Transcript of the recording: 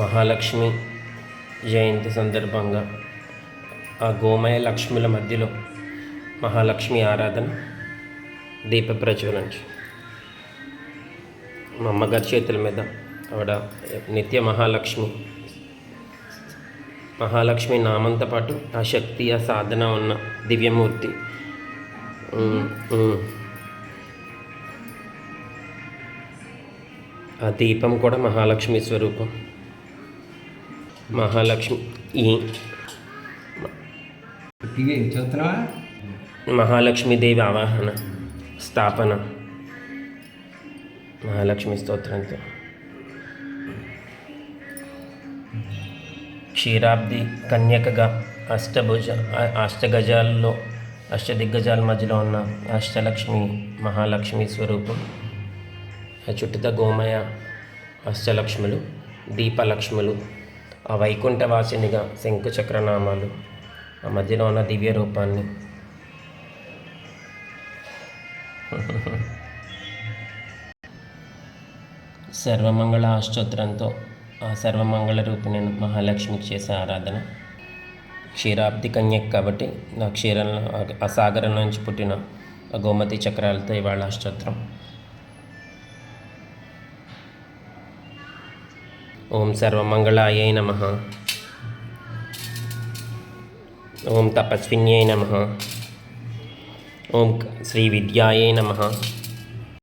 మహాలక్ష్మి జయంతి సందర్భంగా ఆ గోమయ లక్ష్ముల మధ్యలో మహాలక్ష్మి ఆరాధన దీప ప్రజ్వలించి మా అమ్మగారి చేతుల మీద ఆవిడ నిత్య మహాలక్ష్మి మహాలక్ష్మి నామంతో పాటు ఆ శక్తి ఆ సాధన ఉన్న దివ్యమూర్తి. ఆ దీపం కూడా మహాలక్ష్మి స్వరూపం. మహాలక్ష్మి. ఈ మహాలక్ష్మీదేవి ఆవాహన స్థాపన. మహాలక్ష్మి స్తోత్రంతో క్షీరాబ్ది కన్యకగా అష్టభుజ అష్టగజాల్లో అష్టదిగ్గజాల మధ్యలో ఉన్న అష్టలక్ష్మి మహాలక్ష్మి స్వరూపం. చుట్టూత గోమయ అష్టలక్ష్ములు దీపలక్ష్ములు ఆ వైకుంఠవాసినిగా శంకుచక్రనామాలు ఆ మధ్యలో ఉన్న దివ్య రూపాన్ని సర్వమంగళ అష్టోత్తరంతో ఆ సర్వమంగళ రూపిణి మహాలక్ష్మికి చేసే ఆరాధన. క్షీరాబ్ది కన్యక్ కాబట్టి నా క్షీరంలో ఆ సాగరం నుంచి పుట్టిన గోమతి చక్రాలతో ఇవాళ అష్టోత్తరం ఓం సర్వమంగళాయ నమ. ఓం తపస్విన్యై నమ. ఓం శ్రీ విద్యాయై నమ.